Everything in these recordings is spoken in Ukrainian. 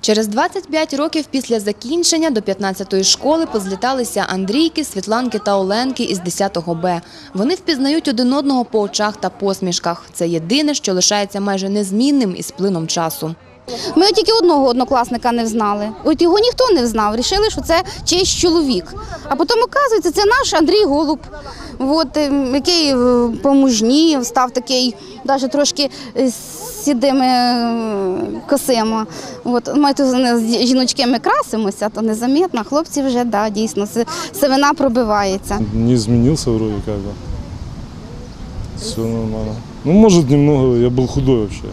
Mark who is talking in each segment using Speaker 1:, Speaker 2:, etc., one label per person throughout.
Speaker 1: Через 25 років після закінчення до 15-ї школи позліталися Андрійки, Світланки та Оленки із 10-го Б. Вони впізнають один одного по очах та посмішках. Це єдине, що лишається майже незмінним із плином часу.
Speaker 2: Ми тільки одного однокласника не взнали. От його ніхто не взнав. Рішили, що це чийсь чоловік. А потім оказується, це наш Андрій Голуб, от, ем, який е, помужнів, став такий, навіть трошки е, з сідими е, косима. От, ми тут з жіночки ми красимося, то незамітно. Хлопці вже да, дійсно си- сивина пробивається.
Speaker 3: Не изменился вроде как бы. Все нормально. Ну, может, немного, я был худой вообще.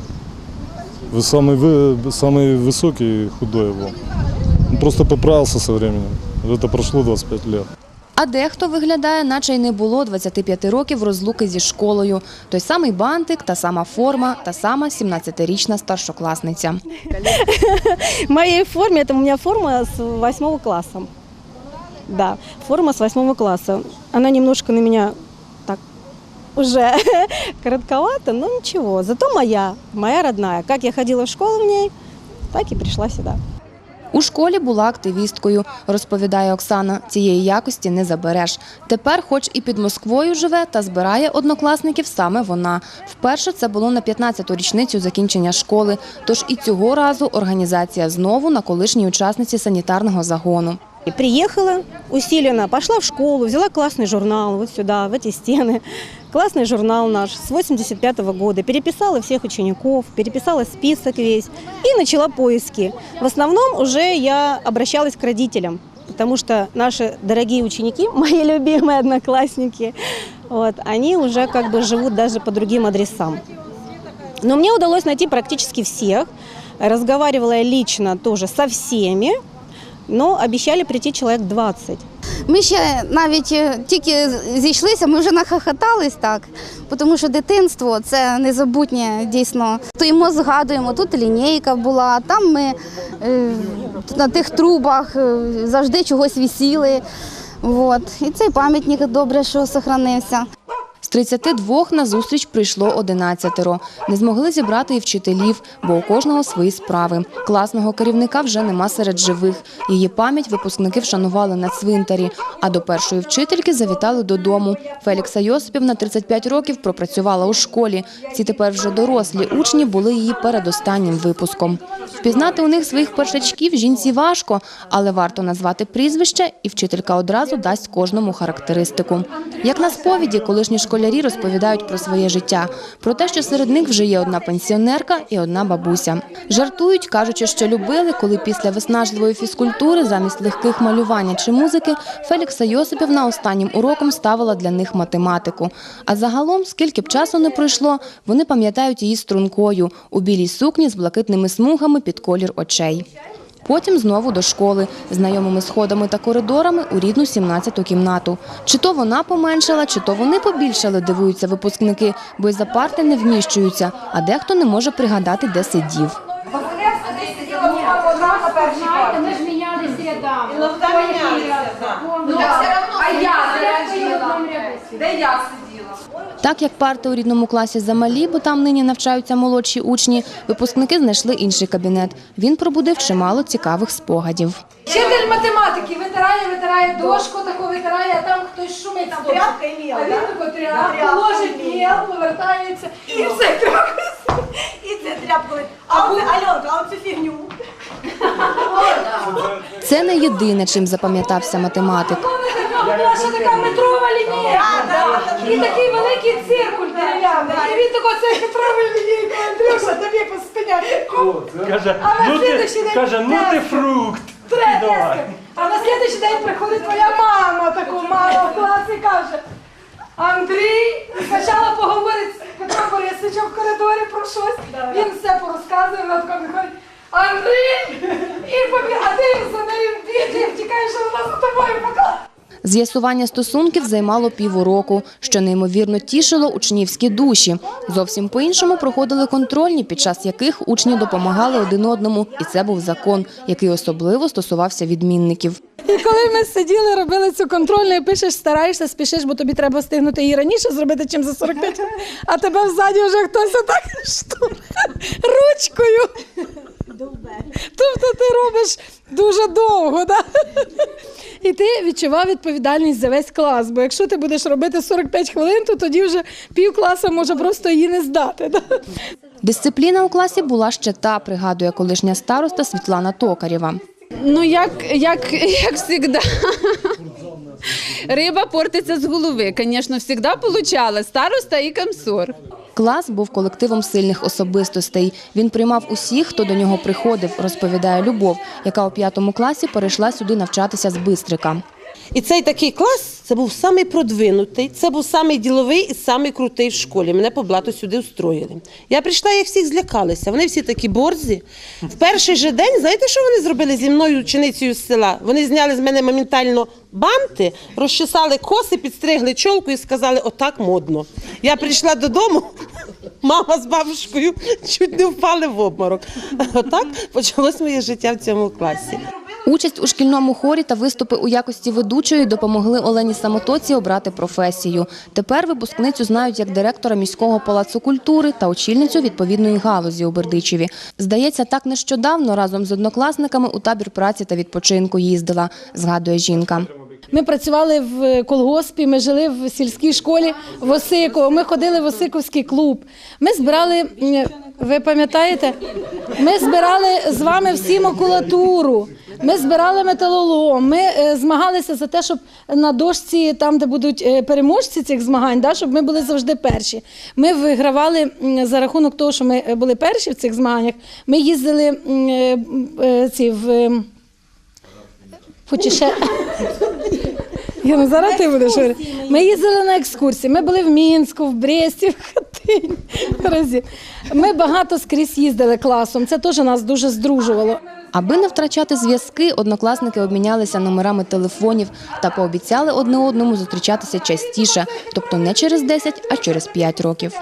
Speaker 3: Вы самый, вы, самый высокий худой я был. Ну, Просто поправился со временем. Это прошло 25 лет.
Speaker 1: А дехто виглядає, наче й не було 25 років розлуки зі школою. Той самий бантик, та сама форма, та сама 17-річна старшокласниця.
Speaker 4: В моей форме, это у меня форма с восьмого класса. Да, форма с восьмого класса. Она немножко на меня так уже коротковата, но ничего. Зато моя, моя родная. Как я ходила в школу в ней, так и пришла сюда.
Speaker 1: У школі була активісткою, розповідає Оксана. Цієї якості не забереш. Тепер, хоч і під Москвою живе, та збирає однокласників саме вона. Вперше це було на 15-ту річницю закінчення школи. Тож і цього разу організація знову на колишній учасниці санітарного загону.
Speaker 4: И приехала усиленно, пошла в школу, взяла классный журнал вот сюда, в эти стены. Классный журнал наш с 85 года. Переписала всех учеников, переписала список весь и начала поиски. В основном уже я обращалась к родителям, потому что наши дорогие ученики, мои любимые одноклассники, вот, они уже как бы живут даже по другим адресам. Но мне удалось найти практически всех. Разговаривала я лично тоже со всеми, но обещали прийти человек 20.
Speaker 2: Ми ще навіть е, тільки зійшлися, ми вже нахохотались так, тому що дитинство це незабутнє дійсно. Стоїмо, згадуємо, тут лінійка була, там ми е, на тих трубах е, завжди чогось висіли. От. І цей пам'ятник добре, що зберігся.
Speaker 1: З 32 на зустріч прийшло 11. Не змогли зібрати і вчителів, бо у кожного свої справи. Класного керівника вже нема серед живих. Її пам'ять випускники вшанували на цвинтарі. А до першої вчительки завітали додому. Фелікса Йосипівна 35 років пропрацювала у школі. Ці тепер вже дорослі учні були її передостаннім випуском. Впізнати у них своїх першачків жінці важко, але варто назвати прізвище, і вчителька одразу дасть кожному характеристику. Як на сповіді, колишні школярі розповідають про своє життя, про те, що серед них вже є одна пенсіонерка і одна бабуся. Жартують, кажучи, що любили, коли після виснажливої фізкультури замість легких малювання чи музики Фелікса Йосипівна останнім уроком ставила для них математику. А загалом, скільки б часу не пройшло, вони пам'ятають її стрункою у білій сукні з блакитними смугами під колір очей. Потім знову до школи, знайомими сходами та коридорами у рідну 17-ту кімнату. Чи то вона поменшала, чи то вони побільшали, дивуються випускники, бо й за парти не вміщуються, а дехто не може пригадати, де сидів.
Speaker 5: Знаєте, ми ж мінялися рядами.
Speaker 6: Ну.
Speaker 5: Ну,
Speaker 6: все равно
Speaker 5: а я
Speaker 6: сиділа. Де я сиділа?
Speaker 1: Так як парти у рідному класі замалі, бо там нині навчаються молодші учні, випускники знайшли інший кабінет. Він пробудив чимало цікавих спогадів.
Speaker 5: Вчитель математики витирає, витирає дошку, таку витирає, а там хтось шумить.
Speaker 6: Там тряпка і мел,
Speaker 5: А він таку тряпку,
Speaker 6: тряпку,
Speaker 5: ложить
Speaker 6: мел,
Speaker 5: повертається і все тряпку.
Speaker 6: І це тряпку. А Альонка, а оцю фігню.
Speaker 1: Це не єдине, чим запам'ятався математик.
Speaker 5: Була така метрова лінійка. І такий великий циркуль дерев'яний. І він тако це метровий лінійка, Андрюша, тобі по спині.
Speaker 7: Каже, ну ти, каже, ну ти фрукт.
Speaker 5: А на слідуючий день приходить твоя мама, таку мама в клас і каже, Андрій, спочатку поговорить з Петром Борисовичем в коридорі про щось, він все порозказує, вона така виходить, Андрій! І побіг, а ти за нею бігає, втікаєш, що вона за тобою поклала.
Speaker 1: З'ясування стосунків займало півроку, що неймовірно тішило учнівські душі. Зовсім по-іншому проходили контрольні, під час яких учні допомагали один одному, і це був закон, який особливо стосувався відмінників.
Speaker 8: І коли ми сиділи, робили цю контрольну, і пишеш, стараєшся, спішиш, бо тобі треба встигнути її раніше зробити, чим за 45 хвилин, а тебе взаді вже хтось отак ручкою. Робиш дуже довго. Да? І ти відчував відповідальність за весь клас. Бо якщо ти будеш робити 45 хвилин, то тоді вже пів класу може просто її не здати. Да?
Speaker 1: Дисципліна у класі була ще та, пригадує колишня староста Світлана Токарєва.
Speaker 7: Ну, як, як, як завжди. Риба портиться з голови. Звісно, завжди получала староста і комсор.
Speaker 1: Клас був колективом сильних особистостей. Він приймав усіх, хто до нього приходив, розповідає Любов, яка у п'ятому класі перейшла сюди навчатися з Бистрика.
Speaker 9: І цей такий клас це був самий продвинутий, це був самий діловий і самий крутий в школі. Мене по блату сюди устроїли. Я прийшла, я всіх злякалася. Вони всі такі борзі. В перший же день, знаєте, що вони зробили зі мною ученицею з села? Вони зняли з мене моментально банти, розчесали коси, підстригли чолку і сказали, отак модно. Я прийшла додому. Мама з бабушкою чуть не впали в обморок. Отак почалось моє життя в цьому класі.
Speaker 1: Участь у шкільному хорі та виступи у якості ведучої допомогли Олені Самотоці обрати професію. Тепер випускницю знають як директора міського палацу культури та очільницю відповідної галузі у Бердичеві. Здається, так нещодавно разом з однокласниками у табір праці та відпочинку їздила, згадує жінка.
Speaker 8: Ми працювали в колгоспі, ми жили в сільській школі в Осиково. Ми ходили в Осиковський клуб. Ми збирали, ви пам'ятаєте, ми збирали з вами всі макулатуру. Ми збирали металолом, ми е, змагалися за те, щоб на дошці, там, де будуть е, переможці цих змагань, да, щоб ми були завжди перші. Ми вигравали за рахунок того, що ми е, були перші в цих змаганнях. Ми їздили ці в. Почеше... Я зараз ти будеш. Ми їздили на екскурсії. Ми були в Мінську, в Бресті, в Хатині. Ми багато скрізь їздили класом. Це теж нас дуже здружувало.
Speaker 1: Аби не втрачати зв'язки, однокласники обмінялися номерами телефонів та пообіцяли одне одному зустрічатися частіше, тобто не через 10, а через 5 років.